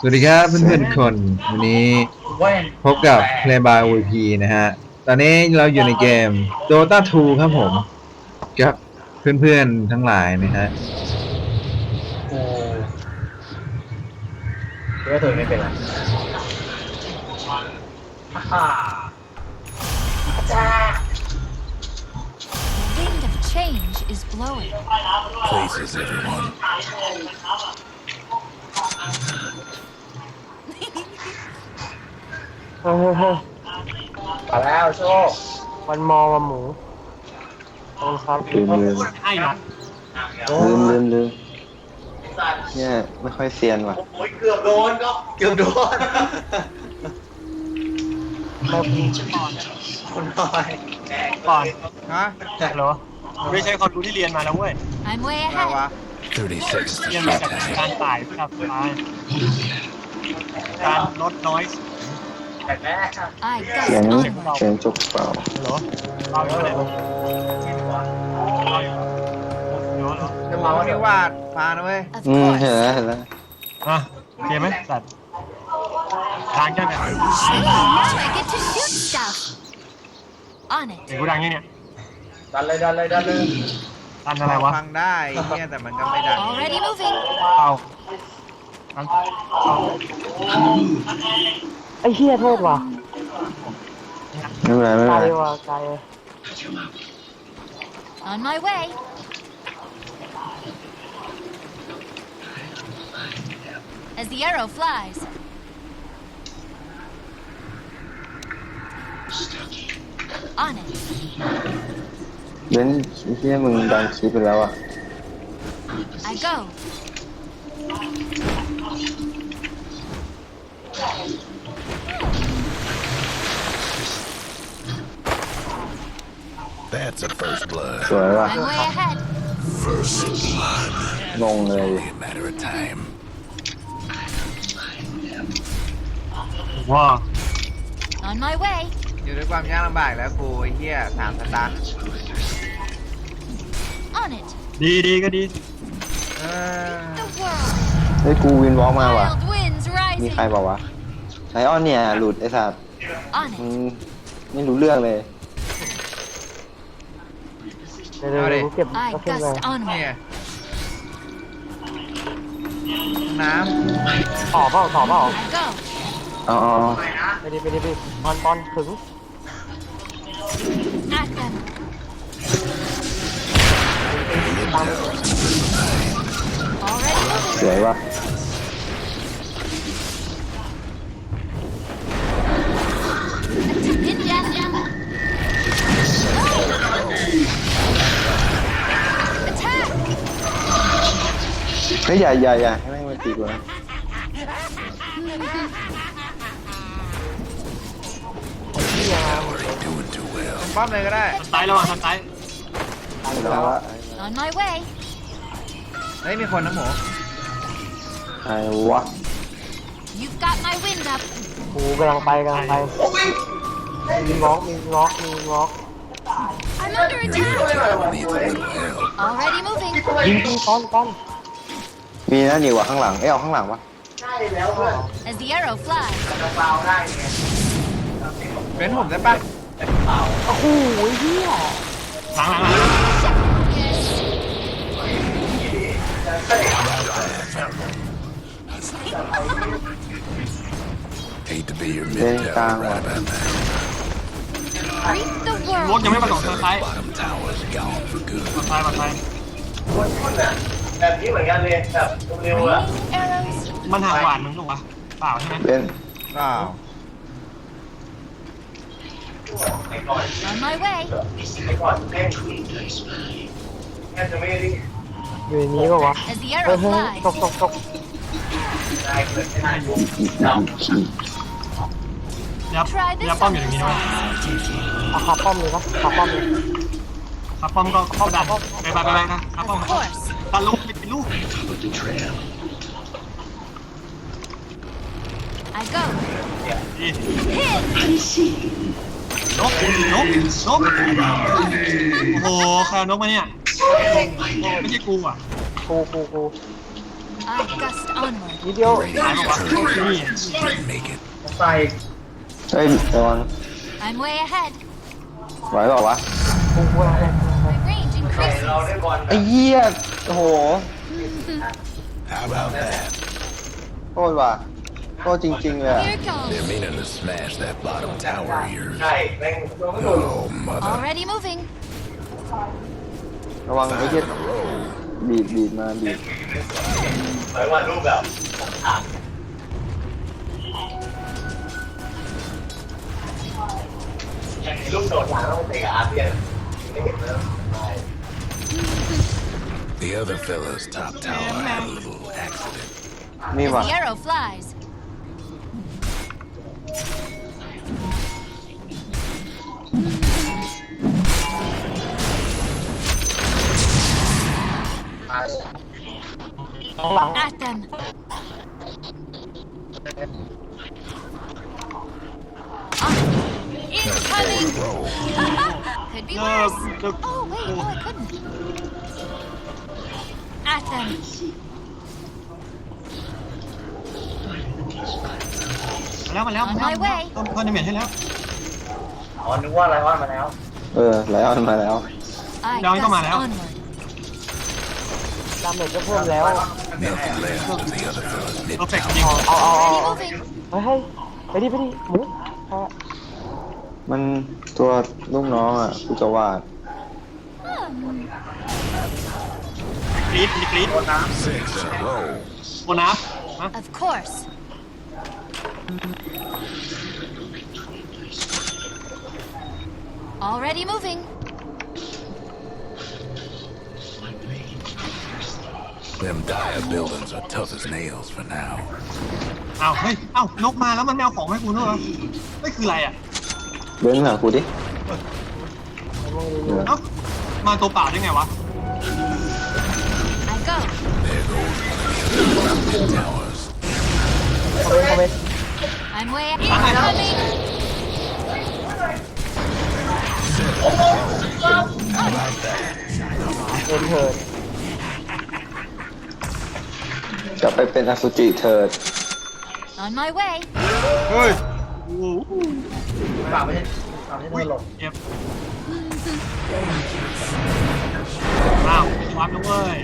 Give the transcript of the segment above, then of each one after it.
สวัสดีครับเพื่อนๆทุกคน วันนี้พบกับ Play by OVP นะฮะ ตอนนี้เราอยู่ในเกม Dota 2 ครับผมกับเพื่อนๆทั้งหลายนะฮะโอ้เพื่อเธอไม่เป็นไรฮ่าจ้า The wind of change is blowing. places, everyone. เฮ้ยเฮ้ยเฮ้ยมาแล้วโชคมันมองว่าหมูขอบคุณครับลืมลืมให้หรอลืมลืมลืมเนี่ยไม่ค่อยเซียนว่ะโอ้ยเกือบโดนก็เกือบโดนไม่คนน้อยก่อนฮะเหรอไม่ใช่ความรู้ที่เรียนมาแล้วเว้ย I'm way อะไรวะ ahead. 30 seconds to เรียนมา shoot จาก tag. การต่ายกับตายการลดน้อยแต่แม่ I เสียง gust on. เสียงจุกเปล่าเหรอเราอยู่ไหนเยอะเหรอจะมาว่าไม่วาดฟ้านะเว้ย Of อืมเห็น course. แล้วเห็นแล้วอะโอเคไหมสัตว์ทางแค่ไหน Hey, now I get to shoot stuff. On เสียง it. กูดังยังเนี่ยดันเลยดันเลยดันเลยดันอะไรวะฟังได้เนี่ยแต่มันก็ไม่ดัง Already moving. เป่าดันเป่า ไอ้เฮียโทษว่ะไม่เป็นไรไม่ไกเป็นลไรว่ะไกล On my way. As the arrow flies. On it. เบนไอ้เฮียมึงดังคลิปไปแล้วอะ I go. That's a first blood. สวยว่ะ I'm way ahead. First blood. งงเลย Only a matter of time. ว้า On my way. อยู่ด้วยความยากลำบากแล้วกูไอ้เหี้ยสามสตาร์ท On it. ดีดีก็ดี เออ The world. เฮ้ยกูวินวอล์กมาว่ะ Wild winds มี rising. ใครบอกวะไลออนเนี่ยหลุดไอ้สัตว์ On มึ it. งไม่รู้เรื่องเลย เดี๋ยวเดี๋ยวเดี๋ยวกูเก็บ I ก็ขึ้นไป gust เนี่ onward. ยน้ต่อเปล่าต่อเปล่า I go. อ๋ออ๋ออ๋อไปดิไปดิไปดิตอนตอนถึง At them. ตาม Already moving. สวยว่ะ เฮ้ยอย่าอย่าอย่าให้แม่งมาตีกูนะ Doing too well. ำป้อมเลยก็ได้ทางซ้ายระหว่างทางซ้ายแล้วว่า On my way. เฮ้ยมีคนนะหมูไอ้วะ You've got my wind up. กูกำลังไปกำลังไปมีล็อกมีล็อกมีล็อก I'm under Your attack. energy needs a little help. Already moving. ยิงยิงก้อนก้อน มีนั่นอยู่ว่ะข้างหลังเอ้ยเอาข้างหลังวะ As the arrow flies. เป็นผมได้ปะโอ้โหเฮียหลังหลังหลัง Hate to be your Bên mid tao tower right à. about now. Greet the รถ world. ยังไม่ประกอบทางซ้าย Bottom tower's gone for good. ทางซ้ายทางซ้าย แบบนี้เหมือนกันเลยแบบเร็วๆอะ Arrows. มันหางหวานมึงถูกปะเปล่าใช่ไหมเบนเปล่า On my way. ไปก่อนแม่งแค่จะไม่ได้อยู่ในนี้ป่าวะ As the เฮ้ย arrow เฮ้ย flies. ตกตกตกได้เกิดไม่ได้ยุ่งเรายับ Try this ยับป้อม on อยู่ตรง this นี้ด้วย one. เอาขาป้อมเลยครับขาป้อมเลย ครับป้อมก็เข้าดันไปไปไปไปนะครับป้อม Of course. ดันลูกไปเป็นลูก I go. ดี Hit. นกนกนกโอ้โหใครเอานกมาเนี่ยไม่ใช่กูอะกูกูกู I gust onward. นิดเดียว Radiant's turret didn't make it. เฮ้ยระวัง I'm way ahead. ไหวเปล่าวะกูว่าอะไร My range increases. ไอ้เหี้ยโอ้โห How about that? โทษว่ะโทษจริงๆเลยอะ Here goes. They're meaning to smash that bottom tower of yours. Oh, mother. Already moving. ระวังไอ้เหี้ย In a row. บีบบีบมาบีบ The other fella's top tower had a little accident. นี่ As ว่ะ the arrow flies. ข้างหลัง At them. Incoming! Could be เลิก worse. เลิ The other fellows top tower had a little accident. As the arrow flies. At them. Ah, incoming! Could be worse. Oh wait, oh it could At them. มาแล้วมาแล้ว On my way เพิ่มเพิ่มดาเมจให้แล้ว เออไลออนมาแล้ว I Down, gust come on, Al. onward. ดาเมจก็เพิ่มแล้ว Nothing left of the other fella's mid เพอร์เฟก tower. จริง เอาเอาเอา Already เอา moving. เฮ้ยเฮ้ยไปดิไปดิหมูเอามันตัวลูกน้องอะกูจะวาด Hmm. กรี๊ดมีกรี๊ด Six in a row. โบนัสฮะ Of course. Already moving. Them dire buildings are tough as nails for now. อ้าวเฮ้ยเอ้านกมาแล้วมันไม่เอาของให้กูด้วยเหรอไม่คืออะไรอะเบ้นหากูดิเอ้ามาตัวเปล่าได้ไงวะ คอมเมนต์คอมเมนต์ I'm way incoming. How about that? เดินเถิดกลับไปเป็นอสุจิเถิด On my way. เฮ้ยโอ้โหเจ็บอ้าววับแล้วเว้ย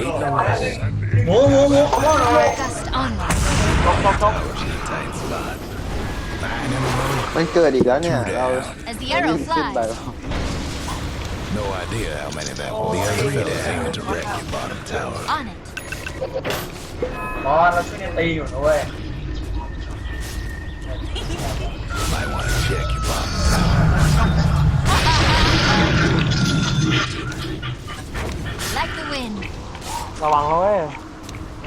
Eight in a row. Gust onward. จกจกจก Tight spot. Nine in a row. มันเกิดอีกแล้วเนี่ย เรา As the เรา arrow วิ่งขึ้นไป flies. No idea how many that will be. The other fella's aiming to wreck your bottom tower. On it. You might want to check your bottom tower. Like the wind. ระวังนะเว้ย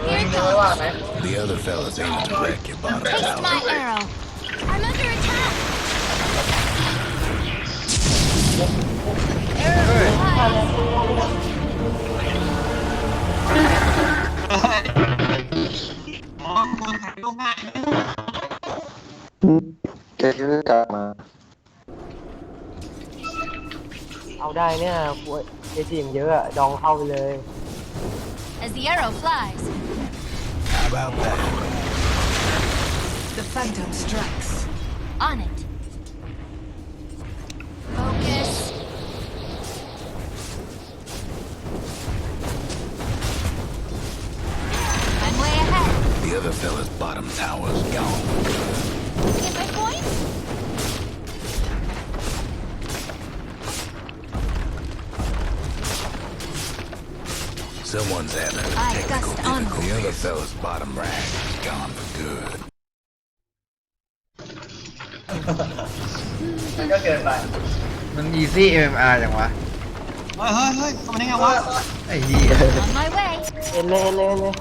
Here it goes. The other fella's aiming to wreck your bottom Taste tower. my arrow. I'm under attack. Arrow flies. อ๋อคนขายโลกง่ายแกก็กลับมาเอาได้เนี่ยกูเอจีอย่างเยอะอะดองเข้าไปเลย As the arrow flies. How about that? The phantom strikes. On it. Focus. I'm way ahead. The other fella's bottom tower's gone. Get my point? Someone's having a I technical gust onward. difficulty. The other fella's bottom rag is gone for good. มัน easy MMR จังวะ เฮ้ยเฮ้ยเฮ้ยเข้ามาได้ไงวะ ไอ้เหี้ย On my way. เอ็นเลยเอ็นเลยเอ็นเลย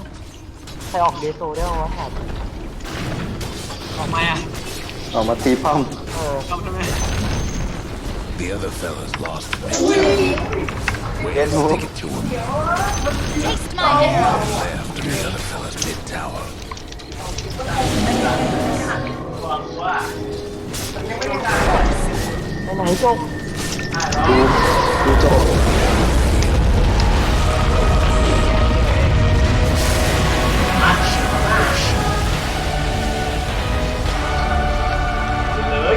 ใครออกเดโซได้บ้างวะแถบ ออกมาอ่ะ ออกมาตีป้อม เออ เข้ามาได้ไหม The other fella's lost The mid tower. Where's the ticket to him? Taste my arrow. Left of the other fella's mid tower. ไปไหนจกดูดูโจบ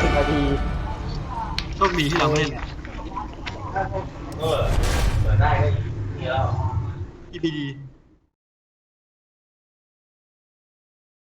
สิบนาทีโชคดีที่เราไม่เล่น เ